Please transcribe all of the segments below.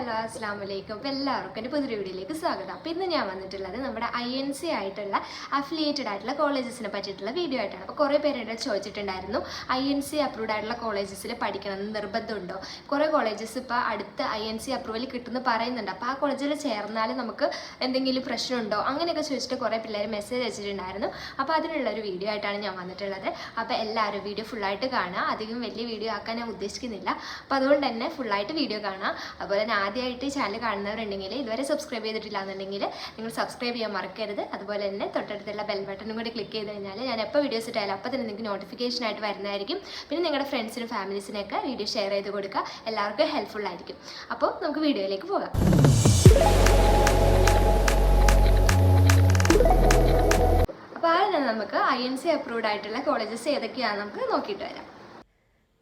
Hello അസ്സാം വലൈക്കും അപ്പോൾ എല്ലാവർക്കും എന്റെ പുതിയ വീഡിയോയിലേക്ക് സ്വാഗതം. അപ്പോൾ ഇന്ന് ഞാൻ വന്നിട്ടുള്ളത് നമ്മുടെ ഐ എൻ സി ആയിട്ടുള്ള അഫിലിയേറ്റഡ് ആയിട്ടുള്ള കോളേജസിനെ പറ്റിയിട്ടുള്ള വീഡിയോ ആയിട്ടാണ്. അപ്പോൾ കുറേ പേര് എന്റെ ചോദിച്ചിട്ടുണ്ടായിരുന്നു ഐ എൻ സി അപ്രൂവ്ഡ് ആയിട്ടുള്ള കോളേജസിൽ പഠിക്കണം എന്ന് നിർബന്ധമുണ്ടോ? കുറേ കോളേജസ് ഇപ്പോൾ അടുത്ത ഐ എൻ സി അപ്രൂവൽ കിട്ടുമെന്ന് പറയുന്നുണ്ട്. അപ്പോൾ ആ കോളേജിൽ ചേർന്നാൽ നമുക്ക് എന്തെങ്കിലും പ്രശ്നമുണ്ടോ? അങ്ങനെയൊക്കെ ചോദിച്ചിട്ട് കുറേ പിള്ളേർ മെസ്സേജ് അയച്ചിട്ടുണ്ടായിരുന്നു. അപ്പോൾ അതിനുള്ള ഒരു വീഡിയോ ആയിട്ടാണ് ഞാൻ വന്നിട്ടുള്ളത്. അപ്പോൾ എല്ലാവരും വീഡിയോ ഫുള്ളായിട്ട് കാണുക. അധികം വലിയ വീഡിയോ ആക്കാൻ ഞാൻ ഉദ്ദേശിക്കുന്നില്ല. അപ്പോൾ അതുകൊണ്ട് തന്നെ ഫുള്ളായിട്ട് വീഡിയോ കാണുക. അതുപോലെ തന്നെ ആദ്യമായിട്ട് ചാനൽ കാണുന്നവരുണ്ടെങ്കിൽ ഇതുവരെ സബ്സ്ക്രൈബ് ചെയ്തിട്ടില്ല എന്നുണ്ടെങ്കിൽ നിങ്ങൾ സബ്സ്ക്രൈബ് ചെയ്യാൻ മറക്കരുത്. അതുപോലെ തന്നെ തൊട്ടടുത്തുള്ള ബെൽ ബട്ടണും കൂടി ക്ലിക്ക് ചെയ്ത് കഴിഞ്ഞാൽ ഞാൻ എപ്പോൾ വീഡിയോസ് ഇട്ടാലും അപ്പോൾ തന്നെ നിങ്ങൾക്ക് നോട്ടിഫിക്കേഷൻ ആയിട്ട് വരുന്നതായിരിക്കും. പിന്നെ നിങ്ങളുടെ ഫ്രണ്ട്സിനും ഫാമിലീസിനൊക്കെ വീഡിയോ ഷെയർ ചെയ്ത് കൊടുക്കുക. എല്ലാവർക്കും ഹെൽപ്ഫുൾ ആയിരിക്കും. അപ്പോൾ നമുക്ക് വീഡിയോയിലേക്ക് പോകാം. അപ്പോൾ ആദ്യം നമുക്ക് ഐ എൻ സി അപ്രൂവ്ഡ് ആയിട്ടുള്ള കോളേജസ് ഏതൊക്കെയാണെന്ന് നമുക്ക് നോക്കിയിട്ട് വരാം.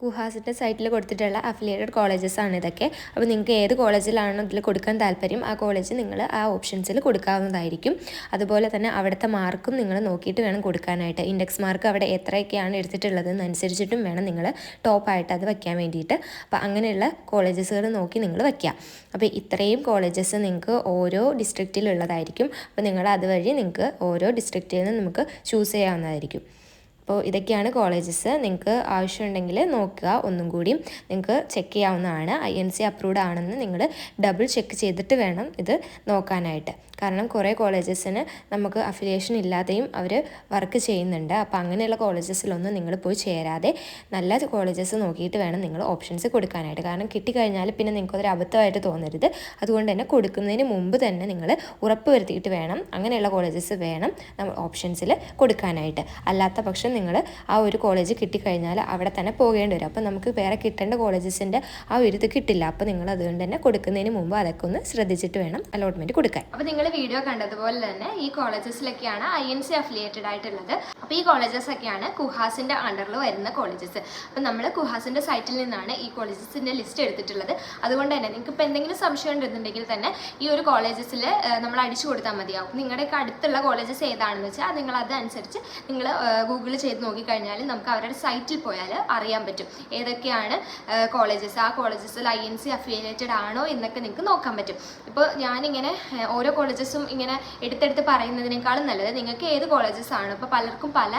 കുഹാസിന്റെ സൈറ്റിൽ കൊടുത്തിട്ടുള്ള അഫിലിയേറ്റഡ് കോളേജസ് ആണ് ഇതൊക്കെ. അപ്പോൾ നിങ്ങൾക്ക് ഏത് കോളേജിലാണോ ഇതിൽ കൊടുക്കാൻ താല്പര്യം ആ കോളേജ് നിങ്ങൾ ആ ഓപ്ഷൻസിൽ കൊടുക്കാവുന്നതായിരിക്കും. അതുപോലെ തന്നെ അവിടുത്തെ മാർക്കും നിങ്ങൾ നോക്കിയിട്ട് വേണം കൊടുക്കാനായിട്ട്. ഇൻഡെക്സ് മാർക്ക് അവിടെ എത്രയൊക്കെയാണ് എടുത്തിട്ടുള്ളതെന്ന് അനുസരിച്ചിട്ടും വേണം നിങ്ങൾ ടോപ്പായിട്ട് അത് വയ്ക്കാൻ വേണ്ടിയിട്ട്. അപ്പോൾ അങ്ങനെയുള്ള കോളേജസുകൾ നോക്കി നിങ്ങൾ വയ്ക്കുക അപ്പോൾ ഇത്രയും കോളേജസ് നിങ്ങൾക്ക് ഓരോ ഡിസ്ട്രിക്റ്റിലുള്ളതായിരിക്കും അപ്പോൾ നിങ്ങൾ അതുവഴി നിങ്ങൾക്ക് ഓരോ ഡിസ്ട്രിക്റ്റിൽ നിന്ന് നമുക്ക് ചൂസ് ചെയ്യാവുന്നതായിരിക്കും. അപ്പോൾ ഇതൊക്കെയാണ് കോളേജസ്. നിങ്ങൾക്ക് ആവശ്യമുണ്ടെങ്കിൽ നോക്കുക. ഒന്നും കൂടി നിങ്ങൾക്ക് ചെക്ക് ചെയ്യാവുന്നതാണ്. ഐ എൻ സി അപ്രൂവ്ഡ് ആണെന്ന് നിങ്ങൾ ഡബിൾ ചെക്ക് ചെയ്തിട്ട് വേണം ഇത് നോക്കാനായിട്ട്. കാരണം കുറേ കോളേജസിന് നമുക്ക് അഫിലിയേഷൻ ഇല്ലാതെയും അവർ വർക്ക് ചെയ്യുന്നുണ്ട്. അപ്പോൾ അങ്ങനെയുള്ള കോളേജസിലൊന്നും നിങ്ങൾ പോയി ചേരാതെ നല്ല കോളേജസ് നോക്കിയിട്ട് വേണം നിങ്ങൾ ഓപ്ഷൻസ് കൊടുക്കാനായിട്ട്. കാരണം കിട്ടിക്കഴിഞ്ഞാൽ പിന്നെ നിങ്ങൾക്ക് ഒരു അബദ്ധമായിട്ട് തോന്നരുത്. അതുകൊണ്ട് തന്നെ കൊടുക്കുന്നതിന് മുമ്പ് തന്നെ നിങ്ങൾ ഉറപ്പ് വരുത്തിയിട്ട് വേണം അങ്ങനെയുള്ള കോളേജസ് വേണം നമ്മൾ ഓപ്ഷൻസിൽ കൊടുക്കാനായിട്ട്. അല്ലാത്ത പക്ഷം നിങ്ങൾ ആ ഒരു കോളേജ് കിട്ടിക്കഴിഞ്ഞാൽ അവിടെ തന്നെ പോകേണ്ടി വരും. അപ്പോൾ നമുക്ക് വേറെ കിട്ടേണ്ട കോളേജസിന്റെ ആ ഒരു ഇത് കിട്ടില്ല. അപ്പോൾ നിങ്ങൾ അതുകൊണ്ട് തന്നെ കൊടുക്കുന്നതിന് മുമ്പ് അതൊക്കെ ഒന്ന് ശ്രദ്ധിച്ചിട്ട് വേണം അലോട്ട്മെന്റ് കൊടുക്കാൻ. അപ്പോൾ നിങ്ങൾ വീഡിയോ കണ്ടതുപോലെ തന്നെ ഈ കോളേജസിലൊക്കെയാണ് ഐ എൻ സി അഫിലിയേറ്റഡ് ആയിട്ടുള്ളത്. അപ്പോൾ ഈ കോളേജസ് ഒക്കെയാണ് കുഹാസിന്റെ അണ്ടറിൽ വരുന്ന കോളേജസ് അപ്പോൾ നമ്മൾ കുഹാസിന്റെ സൈറ്റിൽ നിന്നാണ് ഈ കോളേജസിന്റെ ലിസ്റ്റ് എടുത്തിട്ടുള്ളത്. അതുകൊണ്ട് തന്നെ നിങ്ങൾക്ക് ഇപ്പോൾ എന്തെങ്കിലും സംശയം ഉണ്ടെന്നുണ്ടെങ്കിൽ തന്നെ ഈ ഒരു കോളേജസിൽ നമ്മൾ അടിച്ചു കൊടുത്താൽ മതിയാവും. നിങ്ങളുടെയൊക്കെ അടുത്തുള്ള കോളേജസ് ഏതാണെന്ന് വെച്ചാൽ നിങ്ങൾ അതനുസരിച്ച് നിങ്ങൾ ഗൂഗിൾ ചെയ്ത് നോക്കിക്കഴിഞ്ഞാൽ നമുക്ക് അവരുടെ സൈറ്റിൽ പോയാൽ അറിയാൻ പറ്റും. ഏതൊക്കെയാണ് കോളേജസ് ആ കോളേജസിൽ ഐ എൻ സി അഫിലിയേറ്റഡ് ആണോ എന്നൊക്കെ നിങ്ങൾക്ക് നോക്കാൻ പറ്റും. ഇപ്പോൾ ഞാനിങ്ങനെ ഓരോ ഓരോ കോളേജസും ഇങ്ങനെ എടുത്തെടുത്ത് പറയുന്നതിനേക്കാളും നല്ലത് നിങ്ങൾക്ക് ഏത് കോളേജസ് ആണ്? ഇപ്പോൾ പലർക്കും പല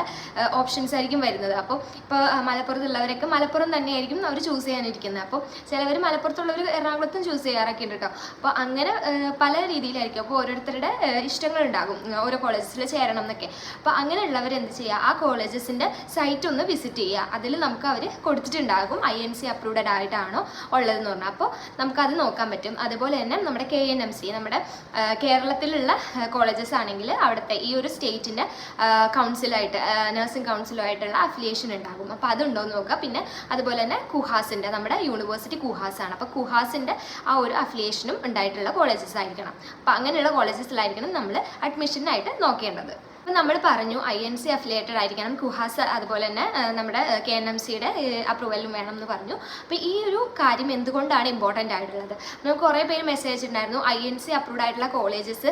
ഓപ്ഷൻസ് ആയിരിക്കും വരുന്നത്. അപ്പോൾ ഇപ്പോൾ മലപ്പുറത്തുള്ളവരൊക്കെ മലപ്പുറം തന്നെയായിരിക്കും അവർ ചൂസ് ചെയ്യാനിരിക്കുന്നത്. അപ്പോൾ ചിലവർ മലപ്പുറത്തുള്ളവർ എറണാകുളത്തും ചൂസ് ചെയ്യാറൊക്കെ ഉണ്ട് കേട്ടോ. അപ്പോൾ അങ്ങനെ പല രീതിയിലായിരിക്കും. അപ്പോൾ ഓരോരുത്തരുടെ ഇഷ്ടങ്ങളുണ്ടാകും ഓരോ കോളേജസിൽ ചേരണം എന്നൊക്കെ. അപ്പോൾ അങ്ങനെയുള്ളവർ എന്ത് ചെയ്യുക ആ കോളേജസിന്റെ സൈറ്റ് ഒന്ന് വിസിറ്റ് ചെയ്യുക അതിൽ നമുക്ക് അവർ കൊടുത്തിട്ടുണ്ടാകും. ഐ എൻ സി അപ്രൂവ്ഡ് ആയിട്ടാണോ ഉള്ളതെന്ന് പറഞ്ഞാൽ അപ്പോൾ നമുക്കത് നോക്കാൻ പറ്റും. അതുപോലെ തന്നെ നമ്മുടെ കെ എൻ എം സി നമ്മുടെ ആ, കേരളത്തിലുള്ള കോളേജസ് ആണെങ്കിൽ അവിടുത്തെ ഈ ഒരു സ്റ്റേറ്റിന്റെ കൗൺസിലായിട്ട് നഴ്സിംഗ് കൗൺസിലുമായിട്ടുള്ള അഫിലിയേഷൻ ഉണ്ടാകും. അപ്പോൾ അതുണ്ടോ എന്ന് നോക്കുക. പിന്നെ അതുപോലെ തന്നെ കുഹാസിന്റെ നമ്മുടെ യൂണിവേഴ്സിറ്റി കുഹാസ് ആണ് അപ്പോൾ കുഹാസിന്റെ ആ ഒരു അഫിലിയേഷനും ഉണ്ടായിട്ടുള്ള കോളേജസ് ആയിരിക്കണം. അപ്പോൾ അങ്ങനെയുള്ള കോളേജസിലായിരിക്കണം നമ്മൾ അഡ്മിഷനായിട്ട് നോക്കേണ്ടത്. അപ്പോൾ നമ്മൾ പറഞ്ഞു ഐ എൻ സി അഫിലിയേറ്റഡ് ആയിരിക്കണം കുഹാസ് അതുപോലെ തന്നെ നമ്മുടെ കെ എൻ എം സിയുടെ അപ്രൂവലും വേണം എന്ന് പറഞ്ഞു. അപ്പോൾ ഈ ഒരു കാര്യം എന്തുകൊണ്ടാണ് ഇമ്പോർട്ടന്റ് ആയിട്ടുള്ളത്? നമുക്ക് കുറേ പേര് മെസ്സേജ് ഉണ്ടായിരുന്നു ഐ എൻ സി അപ്രൂവ്ഡ് ആയിട്ടുള്ള കോളേജസ്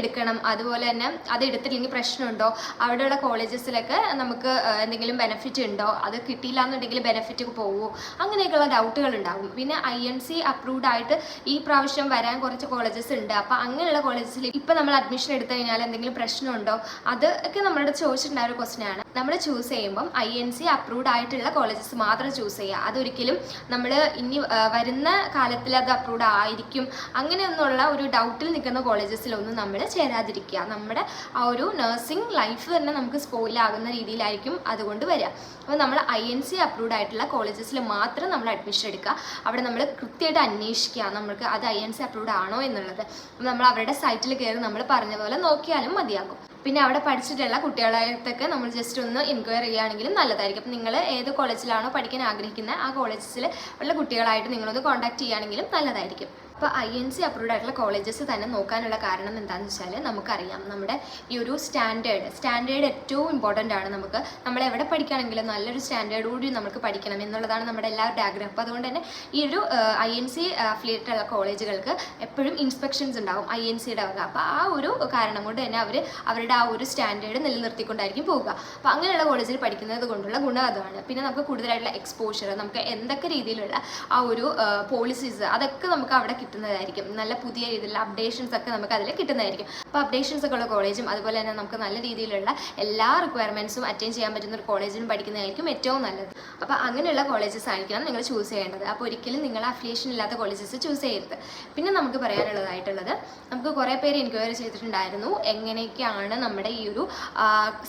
എടുക്കണം അതുപോലെ തന്നെ അത് എടുത്തില്ലെങ്കിൽ പ്രശ്നമുണ്ടോ? അവിടെയുള്ള കോളേജസിലൊക്കെ നമുക്ക് എന്തെങ്കിലും ബെനിഫിറ്റ് ഉണ്ടോ? അത് കിട്ടിയില്ല എന്നുണ്ടെങ്കിൽ ബെനിഫിറ്റ് പോകുമോ അങ്ങനെയൊക്കെയുള്ള ഡൗട്ടുകൾ ഉണ്ടാകും. പിന്നെ ഐ എൻ സി അപ്രൂവ്ഡ് ആയിട്ട് ഈ പ്രാവശ്യം വരാൻ കുറച്ച് കോളേജസ് ഉണ്ട്. അപ്പോൾ അങ്ങനെയുള്ള കോളേജസിൽ ഇപ്പോൾ നമ്മൾ അഡ്മിഷൻ എടുത്തു കഴിഞ്ഞാൽ എന്തെങ്കിലും പ്രശ്നമുണ്ടോ? അത് ഒക്കെ നമ്മളോട് ചോദിച്ചിട്ടുണ്ടായ ഒരു ക്വസ്റ്റിനാണ് ആണ്. നമ്മൾ ചൂസ് ചെയ്യുമ്പം ഐ എൻ സി അപ്രൂവ്ഡ് ആയിട്ടുള്ള കോളേജസ് മാത്രം ചൂസ് ചെയ്യുക. അതൊരിക്കലും നമ്മൾ ഇനി വരുന്ന കാലത്തിൽ അത് അപ്രൂവ്ഡ് ആയിരിക്കും. അങ്ങനെയൊന്നുള്ള ഒരു ഡൗട്ടിൽ നിൽക്കുന്ന കോളേജസിലൊന്നും നമ്മൾ ചേരാതിരിക്കുക. നമ്മുടെ ആ ഒരു നഴ്സിംഗ് ലൈഫ് തന്നെ നമുക്ക് സ്പോയിലാകുന്ന രീതിയിലായിരിക്കും അതുകൊണ്ട് വരിക. അപ്പോൾ നമ്മൾ ഐ എൻ സി അപ്രൂവ്ഡ് ആയിട്ടുള്ള കോളേജസിൽ മാത്രം നമ്മൾ അഡ്മിഷൻ എടുക്കുക. അവിടെ നമ്മൾ കൃത്യമായിട്ട് അന്വേഷിക്കുക നമുക്ക് അത് ഐ എൻ സി അപ്രൂവ്ഡ് ആണോ എന്നുള്ളത്. നമ്മൾ അവരുടെ സൈറ്റിൽ കയറി നമ്മൾ പറഞ്ഞ പോലെ നോക്കിയാലും മതിയാകും. പിന്നെ അവിടെ പഠിച്ചിട്ടുള്ള കുട്ടികളായിട്ടൊക്കെ നമ്മൾ ജസ്റ്റ് ഒന്ന് എൻക്വയറി ചെയ്യുകയാണെങ്കിലും നല്ലതായിരിക്കും. അപ്പം നിങ്ങൾ ഏത് കോളേജിലാണോ പഠിക്കാൻ ആഗ്രഹിക്കുന്നത് ആ കോളേജസിൽ ഉള്ള കുട്ടികളായിട്ട് നിങ്ങളൊന്ന് കോൺടാക്ട് ചെയ്യുകയാണെങ്കിലും നല്ലതായിരിക്കും. അപ്പോൾ ഐ എൻ സി അപ്രൂവ്ഡ് ആയിട്ടുള്ള കോളേജസ് തന്നെ നോക്കാനുള്ള കാരണം എന്താണെന്ന് വെച്ചാൽ നമുക്കറിയാം. നമ്മുടെ ഈ ഒരു സ്റ്റാൻഡേർഡ് സ്റ്റാൻഡേർഡ് ഏറ്റവും ഇമ്പോർട്ടന്റ് ആണ് നമുക്ക്. നമ്മൾ എവിടെ പഠിക്കുകയാണെങ്കിലും നല്ലൊരു സ്റ്റാൻഡേർഡ് കൂടി നമുക്ക് പഠിക്കണം എന്നുള്ളതാണ് നമ്മുടെ എല്ലാവരുടെ ആഗ്രഹം. അപ്പോൾ അതുകൊണ്ട് തന്നെ ഈ ഒരു ഐ എൻ സി അഫിലിയേറ്റഡ് ഉള്ള കോളേജുകൾക്ക് എപ്പോഴും ഇൻസ്പെക്ഷൻസ് ഉണ്ടാവും ഐ എൻ സിയുടെ വക. അപ്പോൾ ആ ഒരു കാരണം കൊണ്ട് തന്നെ അവർ അവരുടെ ആ ഒരു സ്റ്റാൻഡേർഡ് നിലനിർത്തിക്കൊണ്ടായിരിക്കും പോവുക. അപ്പോൾ അങ്ങനെയുള്ള കോളേജിൽ പഠിക്കുന്നത് കൊണ്ടുള്ള ഗുണം അതാണ്. പിന്നെ നമുക്ക് കൂടുതലായിട്ടുള്ള എക്സ്പോഷർ നമുക്ക് എന്തൊക്കെ രീതിയിലുള്ള ആ ഒരു പോളിസീസ് അതൊക്കെ നമുക്ക് അവിടെ കിട്ടുന്നതായിരിക്കും. നല്ല പുതിയ രീതിയിലുള്ള അപ്ഡേഷൻസ് ഒക്കെ നമുക്ക് അതിൽ കിട്ടുന്നതായിരിക്കും. അപ്പോൾ അപ്ഡേഷൻസ് ഒക്കെ ഉള്ള കോളേജും അതുപോലെ തന്നെ നമുക്ക് നല്ല രീതിയിലുള്ള എല്ലാ റിക്വയർമെന്റ്സും അറ്റൈൻ ചെയ്യാൻ പറ്റുന്ന ഒരു കോളേജിലും പഠിക്കുന്നതായിരിക്കും ഏറ്റവും നല്ലത്. അപ്പോൾ അങ്ങനെയുള്ള കോളേജസ് ആയിരിക്കണം നിങ്ങൾ ചൂസ് ചെയ്യേണ്ടത്. അപ്പോൾ ഒരിക്കലും നിങ്ങൾ അഫിലിയേഷൻ ഇല്ലാത്ത കോളേജസ് ചൂസ് ചെയ്യരുത്. പിന്നെ നമുക്ക് പറയാനുള്ളതായിട്ടുള്ളത് നമുക്ക് കുറേ പേര് എൻക്വയറി ചെയ്തിട്ടുണ്ടായിരുന്നു എങ്ങനെയൊക്കെയാണ് നമ്മുടെ ഈ ഒരു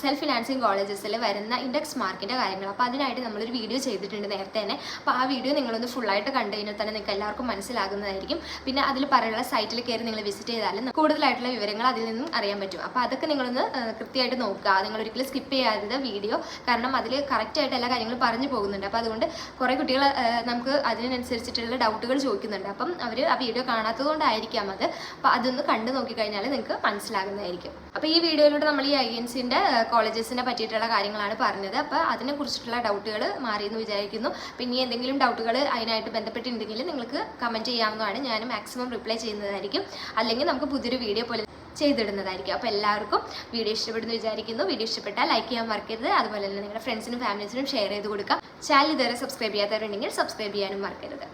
സെൽഫ് ഫിനാൻസിങ് കോളേജസിൽ വരുന്ന ഇൻഡെക്സ് മാർക്കിന്റെ കാര്യങ്ങൾ. അപ്പോൾ അതിനായിട്ട് നമ്മളൊരു വീഡിയോ ചെയ്തിട്ടുണ്ട് നേരത്തെ തന്നെ. അപ്പോൾ ആ വീഡിയോ നിങ്ങളൊന്ന് ഫുള്ളായിട്ട് കണ്ടു കഴിഞ്ഞാൽ തന്നെ നിങ്ങൾക്ക് എല്ലാവർക്കും മനസ്സിലാകുന്നതായിരിക്കും. പിന്നെ അതിൽ പറയാനുള്ള സൈറ്റിൽ കയറി നിങ്ങൾ വിസിറ്റ് ചെയ്താലും കൂടുതലായിട്ടുള്ള വിവരങ്ങൾ അതിൽ നിന്നും അറിയാൻ പറ്റും. അപ്പോൾ അതൊക്കെ നിങ്ങളൊന്ന് കൃത്യമായിട്ട് നോക്കുക. നിങ്ങൾ ഒരിക്കലും സ്കിപ്പ് ചെയ്യാതെ വീഡിയോ കാരണം അതിൽ കറക്റ്റായിട്ട് എല്ലാ കാര്യങ്ങളും പറഞ്ഞു പോകുന്നുണ്ട്. അപ്പോൾ അതുകൊണ്ട് കുറേ കുട്ടികൾ നമുക്ക് അതിനനുസരിച്ചിട്ടുള്ള ഡൗട്ടുകൾ ചോദിക്കുന്നുണ്ട്. അപ്പം അവർ ആ വീഡിയോ കാണാത്തത് കൊണ്ടായിരിക്കാം അത്. അപ്പോൾ അതൊന്ന് കണ്ടു നോക്കിക്കഴിഞ്ഞാൽ നിങ്ങൾക്ക് മനസ്സിലാകുന്നതായിരിക്കും. അപ്പോൾ ഈ വീഡിയോയിലൂടെ നമ്മൾ ഈ ഐ എൻ സിന്റെ കോളേജസിനെ പറ്റിയിട്ടുള്ള കാര്യങ്ങളാണ് പറഞ്ഞത്. അപ്പോൾ അതിനെക്കുറിച്ചിട്ടുള്ള ഡൗട്ടുകൾ മാറിയെന്ന് വിചാരിക്കുന്നു. പിന്നെ എന്തെങ്കിലും ഡൗട്ടുകൾ അതിനായിട്ട് ബന്ധപ്പെട്ടിട്ടുണ്ടെങ്കിൽ നിങ്ങൾക്ക് കമന്റ് ചെയ്യാവുന്നതാണ്. ഞാൻ മാക്സിമം റിപ്ലൈ ചെയ്യുന്നതായിരിക്കും. അല്ലെങ്കിൽ നമുക്ക് പുതിയൊരു വീഡിയോ പോലെ ചെയ്തിടുന്നതായിരിക്കും. അപ്പോൾ എല്ലാവർക്കും വീഡിയോ ഇഷ്ടപ്പെടുന്നു വിചാരിക്കുന്നു. വീഡിയോ ഇഷ്ടപ്പെട്ടാൽ ലൈക്ക് ചെയ്യാൻ മറക്കരുത്. അതുപോലെ തന്നെ നിങ്ങളുടെ ഫ്രണ്ട്സിനും ഫാമിലീസിനും ഷെയർ ചെയ്ത് കൊടുക്കാം. ചാനൽ ഇതുവരെ സബ്സ്ക്രൈബ് ചെയ്യാത്തവരുണ്ടെങ്കിൽ സബ്സ്ക്രൈബ് ചെയ്യാനും മറക്കരുത്.